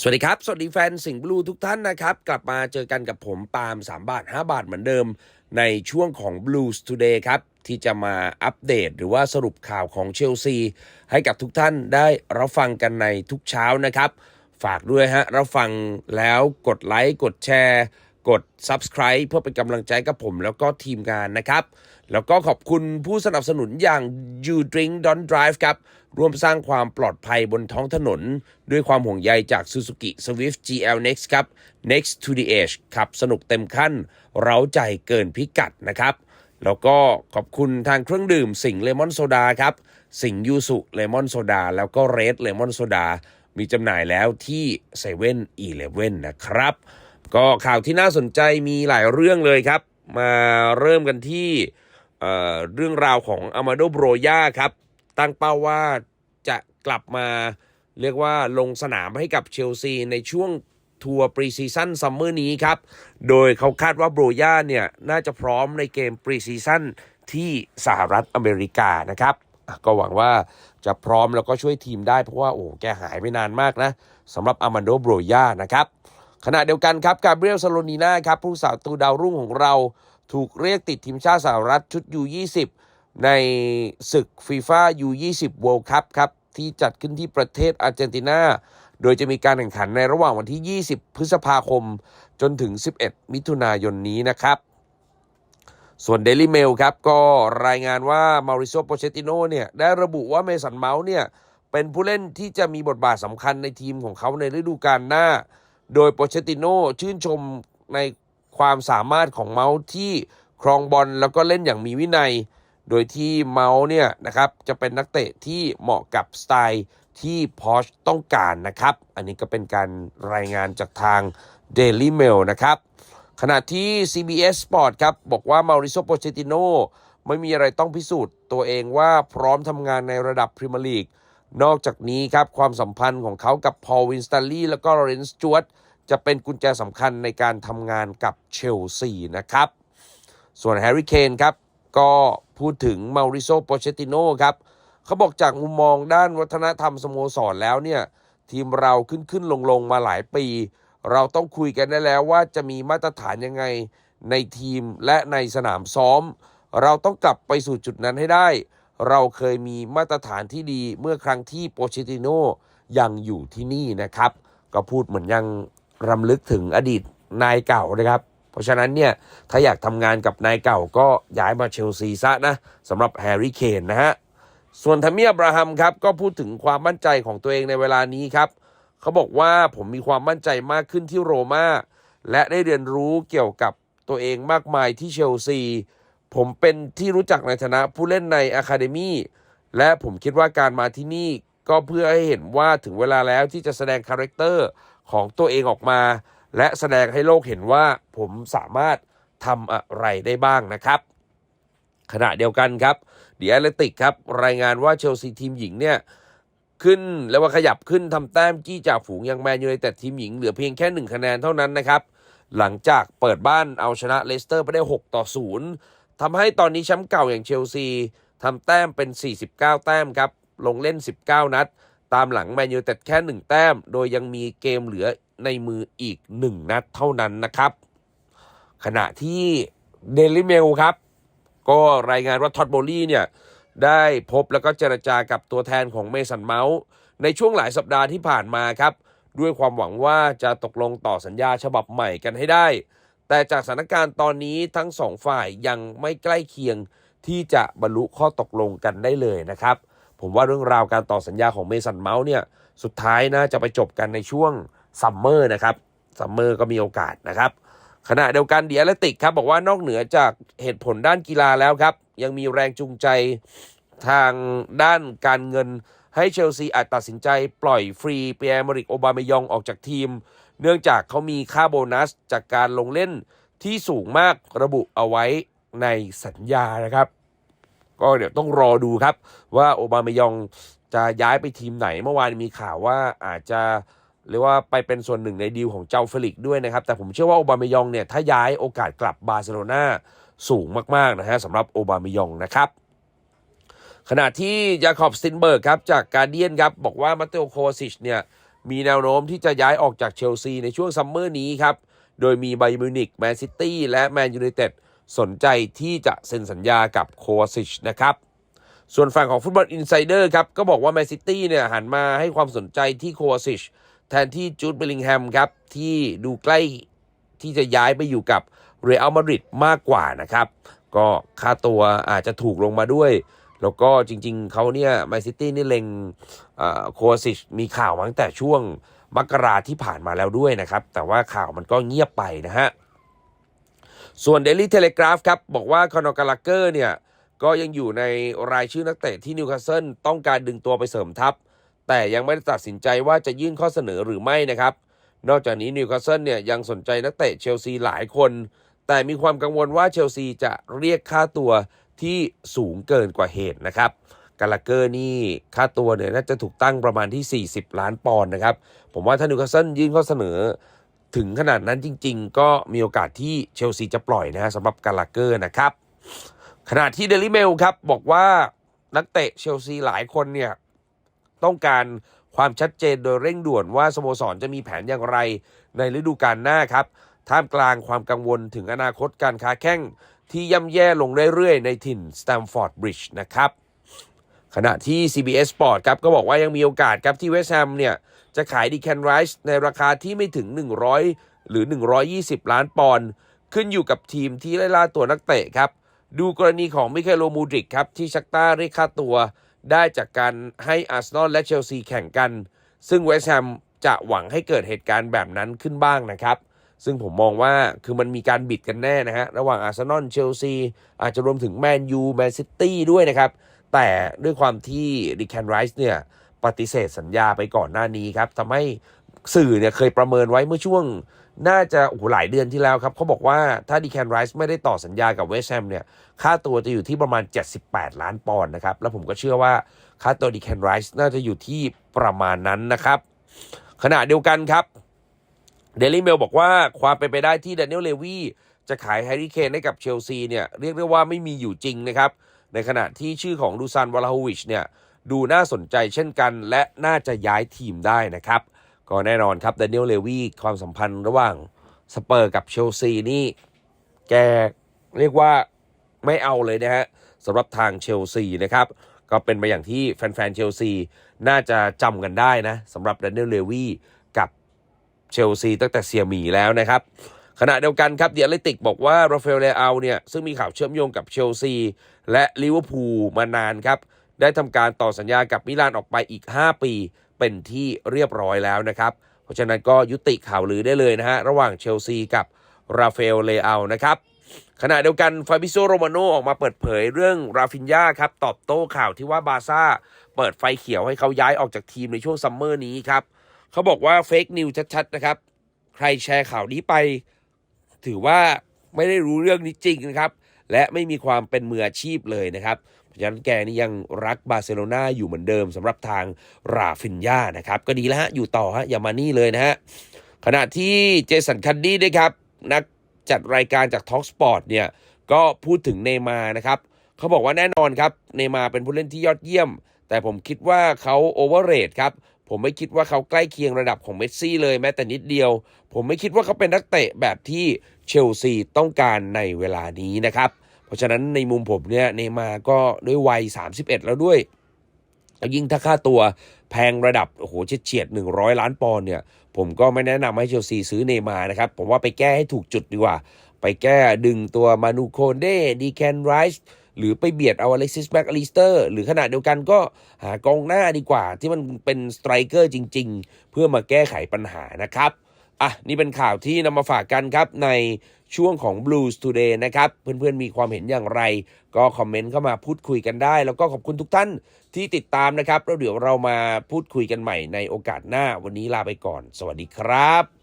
สวัสดีครับ สวัสดีแฟนสิงห์บลูทุกท่านนะครับ กลับมาเจอกันกับผมปาล์ม3 บาท 5 บาทเหมือนเดิม ในช่วงของ Blues Today ครับ ที่จะมาอัปเดตหรือว่าสรุปข่าวของเชลซี ให้กับทุกท่านได้รับฟังกันในทุกเช้านะครับ ฝากด้วยฮะรับฟังแล้วกดไลค์กดแชร์ กด Subscribe เพื่อเป็นกำลังใจกับผมแล้วก็ทีมงานนะครับ แล้วก็ขอบคุณผู้สนับสนุนอย่าง You Drink Don't Drive ครับ ร่วมสร้างความปลอดภัยบนท้องถนน ด้วยความห่วงใยจาก Suzuki Swift GL Next ครับ Next to the Edge ขับสนุกเต็มขั้น เร้าใจเกินพิกัดนะครับ แล้วก็ขอบคุณทางเครื่องดื่มสิงเลมอนโซดาครับ สิงยูสุเลมอนโซดาแล้วก็เรดเลมอนโซดามีจำหน่ายแล้วที่เซเว่นอีเลฟเว่นนะครับ ก็ข่าวที่น่าสนใจมีหลายเรื่องเลยครับ มาเริ่มกันที่เเรื่องราวของอามาโดโบรยาครับ ตั้งเป้าว่าจะกลับมาเรียกว่าลงสนามให้กับเชลซีในช่วงทัวร์ปรีซีซั่นซัมเมอร์นี้ครับ โดยเขาคาดว่าโบรยาเนี่ย น่าจะพร้อมในเกมปรีซีซั่นที่สหรัฐอเมริกานะครับ ก็หวังว่าจะพร้อมแล้วก็ช่วยทีมได้เพราะว่าโอ้แกหายไปนานมากนะสำหรับอามันโดโบรยานะครับ ขณะเดียวกันครับกาเบรียลซาโลนีนาครับผู้สาวตูดาวรุ่งของเรา ถูกเรียกติดทีมชาติสหรัฐชุด U20 ในศึกฟีฟ่า U20 World Cup ครับ ที่จัดขึ้นที่ประเทศอาร์เจนตินา โดยจะมีการแข่งขันในระหว่างวันที่ 20 พฤษภาคม จนถึง 11 มิถุนายนนี้นะครับ ส่วน Daily Mail ครับ ก็รายงานว่ามาริโซโปเชติโนเนี่ยได้ระบุว่าเมสันเมาส์เนี่ยเป็นผู้เล่นที่จะมีบทบาทสำคัญในทีมของเขาในฤดูกาลหน้า โดยโปเชติโน่ชื่นชมในความสามารถของเมาส์ที่ครองบอลแล้วก็เล่นอย่างมีวินัย โดยที่เมาส์เนี่ยนะครับจะเป็นนักเตะที่เหมาะกับสไตล์ที่พอชต้องการนะครับ อันนี้ก็เป็นการรายงานจากทาง Daily Mail นะครับ ขณะที่ CBS Sport ครับ บอกว่ามาริโซโปเชติโนไม่มีอะไรต้องพิสูจน์ตัวเองว่าพร้อมทำงานในระดับพรีเมียร์ลีก นอกจากนี้ครับความสัมพันธ์ของเขากับพอลวินสตัลลี่แล้วก็ลอเรนซ์จวตจะเป็นกุญแจสำคัญในการทำงานกับเชลซีนะครับ ส่วนแฮร์รี่เคนครับ ก็พูดถึงมาริโซโปเชติโนครับเขาบอกจากมุมมองด้านวัฒนธรรมสโมสรแล้วเนี่ย ทีมเราขึ้นขึ้นลงลงมาหลายปี เราต้องคุยกันได้แล้วว่าจะมีมาตรฐานยังไงในทีมและในสนามซ้อม เราต้องกลับไปสู่จุดนั้นให้ได้ เราเคยมีมาตรฐานที่ดีเมื่อครั้งที่โปเชติโนยังอยู่ที่นี่นะครับ ก็พูดเหมือนยังรำลึกถึงอดีตนายเก่านะครับ เพราะฉะนั้นเนี่ย ถ้าอยากทำงานกับนายเก่าก็ย้ายมาเชลซีซะนะสำหรับแฮร์รี่เคนนะฮะ ส่วนทามีอับราฮัมครับ ก็พูดถึงความมั่นใจของตัวเองในเวลานี้ครับ เขาบอกว่าผมมีความมั่นใจมากขึ้นที่โรม่าและได้เรียนรู้เกี่ยวกับตัวเองมากมายที่เชลซี ผมเป็นที่รู้จักในฐานะผู้เล่นในอะคาเดมีและผมคิดว่าการมาที่นี่ก็เพื่อให้เห็นว่าถึงเวลาแล้วที่จะแสดงคาแรคเตอร์ของตัวเองออกมา และแสดงให้โลกเห็นว่าผมสามารถทำอะไรได้บ้างนะครับ ขณะเดียวกันครับเดีแอตเลติกครับ รายงานว่าเชลซีทีมหญิงเนี่ยขึ้นแล้วว่าขยับขึ้นทำแต้มจี้จากฝูงยังแมนยูไนเต็ดทีมหญิงเหลือเพียงแค่หนึ่งคะแนนเท่านั้นนะครับ หลังจากเปิดบ้านเอาชนะเลสเตอร์ไปได้ 6 ต่อ 0 ทำให้ตอนนี้แชมป์เก่าอย่างเชลซีทำแต้มเป็น 49 แต้มครับ ลงเล่น 19 นัด ตามหลังแมนยูไนเต็ดแค่ 1 แต้ม โดยยังมีเกมเหลือในมืออีก 1 นัดเท่านั้นนะครับ ขณะที่เดลิเมลครับ ก็รายงานว่าท็อตโบลี่เนี่ย ได้พบแล้วก็เจรจากับตัวแทนของเมสันเมาส์ในช่วงหลายสัปดาห์ที่ผ่านมาครับ ด้วยความหวังว่าจะตกลงต่อสัญญาฉบับใหม่กันให้ได้ แต่จากสถานการณ์ตอนนี้ทั้งสองฝ่ายยังไม่ใกล้เคียงที่จะบรรลุข้อตกลงกันได้เลยนะครับ ผมว่าเรื่องราวการต่อสัญญาของเมสันเมาส์เนี่ยสุดท้ายนะจะไปจบกันในช่วงซัมเมอร์นะครับซัมเมอร์ก็มีโอกาสนะครับ ขณะเดียวกันเดียเลติกครับบอกว่านอกเหนือจากเหตุผลด้านกีฬาแล้วครับ ยังมีแรงจูงใจทางด้านการเงินให้เชลซีอาจตัดสินใจปล่อยฟรีเปียร์มริกโอบามยองออกจากทีม เนื่องจากเขามีค่าโบนัสจากการลงเล่นที่สูงมากระบุเอาไว้ในสัญญานะครับ ก็เดี๋ยวต้องรอดูครับ ว่าโอบามายองจะย้ายไปทีมไหนเมื่อวานมีข่าวว่าอาจจะหรือว่าไปเป็นส่วนหนึ่งในดีลของเจ้าเฟลิกด้วยนะครับ แต่ผมเชื่อว่าโอบามายองเนี่ยถ้าย้ายโอกาสกลับบาร์เซโลนาสูงมาก ๆ นะฮะสำหรับโอบามายองนะครับขณะที่ยาคอบสตินเบิร์กครับจากการเดียนครับบอกว่ามาเตโอโคซิชเนี่ย มีแนวโน้มที่จะย้ายออกจากเชลซีในช่วงซัมเมอร์นี้ครับ โดยมีไบรมิวนิกแมนซิตี้และแมนยูไนเต็ดสนใจที่จะเซ็นสัญญากับโควาซิชนะครับ ส่วนฝั่งของฟุตบอลอินไซเดอร์ครับก็บอกว่าแมนซิตี้เนี่ยหันมาให้ความสนใจที่โควาซิชแทนที่จูดเบลลิงแฮมครับที่ดูใกล้ที่จะย้ายไปอยู่กับเรอัลมาดริดมากกว่านะครับ ก็ค่าตัวอาจจะถูกลงมาด้วย แล้วก็จริง ๆเขาเนี่ยแมนซิตี้นี่เล็งโควาซิชมีข่าวมาตั้งแต่ช่วงมกราที่ผ่านมาแล้วด้วยนะครับ แต่ว่าข่าวมันก็เงียบไปนะฮะ ส่วน Daily Telegraph ครับ บอกว่าคอนอร์กาลาเกอร์เนี่ย ก็ยังอยู่ในรายชื่อนักเตะที่นิวคาสเซิลต้องการดึงตัวไปเสริมทัพ แต่ยังไม่ได้ตัดสินใจว่าจะยื่นข้อเสนอหรือไม่นะครับ นอกจากนี้นิวคาสเซิลเนี่ยยังสนใจนักเตะเชลซีหลายคน แต่มีความกังวลว่าเชลซีจะเรียกค่าตัว ที่สูงเกินกว่าเหตุนะครับกาลาเกอร์นี่ค่าตัวเนี่ยน่าจะถูกตั้งประมาณที่ 40 ล้านปอนด์นะครับ ผมว่าถ้านิวคาสเซิลยื่นข้อเสนอ ถึงขนาดนั้นจริง ๆ ก็มีโอกาสที่เชลซีจะปล่อยนะฮะสำหรับกาลาเกอร์นะครับ ขณะที่เดลิเมลครับบอกว่านักเตะเชลซีหลายคนเนี่ยต้องการความชัดเจนโดยเร่งด่วนว่าสโมสรจะมีแผนอย่างไรในฤดูกาลหน้าครับท่ามกลางความกังวลถึงอนาคตการค้าแข้ง ที่ย่ำแย่ลงเรื่อยๆ ในถิ่นสแตมฟอร์ดบริดจ์นะครับ ขณะที่ CBS Sport ครับก็บอกว่ายังมีโอกาสครับที่เวสต์แฮมเนี่ยจะขายดีแคนไรส์ในราคาที่ไม่ถึง 100 หรือ 120 ล้านปอนด์ขึ้นอยู่กับทีมที่ไล่ล่าตัวนักเตะครับ ดูกรณีของมิเคโลมูดริกครับ ที่ชักต้าเรียกค่าตัวได้จากการให้อาร์เซนอลและเชลซีแข่งกัน ซึ่งเวสต์แฮมจะหวังให้เกิดเหตุการณ์แบบนั้นขึ้นบ้างนะครับ ซึ่งผมมองว่าคือมันมีการบิดกันแน่นะฮะ ระหว่างอาร์เซนอลเชลซีอาจจะรวมถึงแมนยูแมนซิตี้ด้วยนะครับ แต่ด้วยความที่ดิแคนไรส์เนี่ยปฏิเสธสัญญาไปก่อนหน้านี้ครับทำให้สื่อเนี่ยเคยประเมินไว้เมื่อช่วงน่าจะโอ้โหหลายเดือนที่แล้วครับเขาบอกว่าถ้าดิแคนไรส์ไม่ได้ต่อสัญญากับเวสแฮมเนี่ยค่าตัวจะอยู่ที่ประมาณ 78 ล้านปอนด์นะครับ แล้วผมก็เชื่อว่าค่าตัวดิแคนไรส์น่าจะอยู่ที่ประมาณนั้นนะครับ ขณะเดียวกันครับ เดลิเมลบอกว่าความเป็นไปได้ที่แดเนียลเลวีจะขายแฮร์รี่เคนให้กับเชลซีเนี่ยเรียกได้ว่าไม่มีอยู่จริงนะครับ ในขณะที่ชื่อของดูซานวาลาโวิชเนี่ยดูน่าสนใจเช่นกัน และน่าจะย้ายทีมได้นะครับ ก็แน่นอนครับ d ดเนียลเลวีความสัมพันธ์ระหว่างสเปอร์กับเชลซีนี่แกเรียกว่าไม่เอาเลยนะฮะสำหรับทางเชลซีนะครับก็เป็นไปอย่างที่แฟนๆเชลซีน่าจะจำกันได้นะสำหรับ d ดเนียลเลวี เชลซีตั้งแต่เซียหมีแล้วนะครับ ขณะเดียวกันครับเดียเลติกบอกว่าราฟาเอลเลอาเนี่ยซึ่งมีข่าวเชื่อมโยงกับเชลซีและลิเวอร์พูลมานานครับได้ทำการต่อสัญญากับมิลานออกไปอีก 5 ปีเป็นที่เรียบร้อยแล้วนะครับ เพราะฉะนั้นก็ยุติข่าวลือได้เลยนะฮะ ระหว่างเชลซีกับราฟาเอลเลอานะครับ ขณะเดียวกันฟาบิโซโรมาโนออกมาเปิดเผยเรื่องราฟินยาครับ ตอบโต้ข่าวที่ว่าบาซ่า เปิดไฟเขียวให้เขาย้ายออกจากทีมในช่วงซัมเมอร์นี้ครับ เขาบอกว่าเฟกนิวชัดๆนะครับ ใครแชร์ข่าวนี้ไป ถือว่าไม่ได้รู้เรื่องนี้จริงนะครับ และไม่มีความเป็นมืออาชีพเลยนะครับเพราะฉะนั้นแกนี่ยังรักบาร์เซโลนาอยู่เหมือนเดิมสำหรับทางราฟินยานะครับ ก็ดีแล้วฮะอยู่ต่อฮะอย่ามานี่เลยนะฮะขณะที่เจสันคันดี้ด้วยครับ นักจัดรายการจาก Talk Sport เนี่ยก็พูดถึงเนย์มานะครับเขาบอกว่าแน่นอนครับเนย์มาเป็นผู้เล่นที่ยอดเยี่ยม แต่ผมคิดว่าเขาโอเวอร์เรทครับ ผมไม่คิดว่าเขาใกล้เคียงระดับของเมสซี่เลยแม้แต่นิดเดียว ผมไม่คิดว่าเขาเป็นนักเตะแบบที่เชลซีต้องการในเวลานี้นะครับ เพราะฉะนั้นในมุมผมเนี่ยเนมาก็ด้วยวัย 31 แล้วด้วยแล้วยิ่งถ้าค่าตัวแพงระดับโอ้โหเฉียดๆ100 ล้านปอนด์เนี่ย ผมก็ไม่แนะนำให้เชลซีซื้อเนมานะครับ ผมว่าไปแก้ให้ถูกจุดดีกว่า ไปแก้ดึงตัวมานูโคเดดีแคนไรส์ หรือไปเบียดเอาอเล็กซิสแบ็กอลิสเตอร์หรือขณะเดียวกันก็หากองหน้าดีกว่า ที่มันเป็นสไตรเกอร์จริง ๆ เพื่อมาแก้ไขปัญหานะครับอะนี่เป็นข่าวที่นำมาฝากกันครับในช่วงของ Blues Today นะครับ เพื่อนๆมีความเห็นอย่างไร ก็คอมเมนต์เข้ามาพูดคุยกันได้ แล้วก็ขอบคุณทุกท่านที่ติดตามนะครับ แล้วเดี๋ยวเรามาพูดคุยกันใหม่ในโอกาสหน้าวันนี้ลาไปก่อน สวัสดีครับ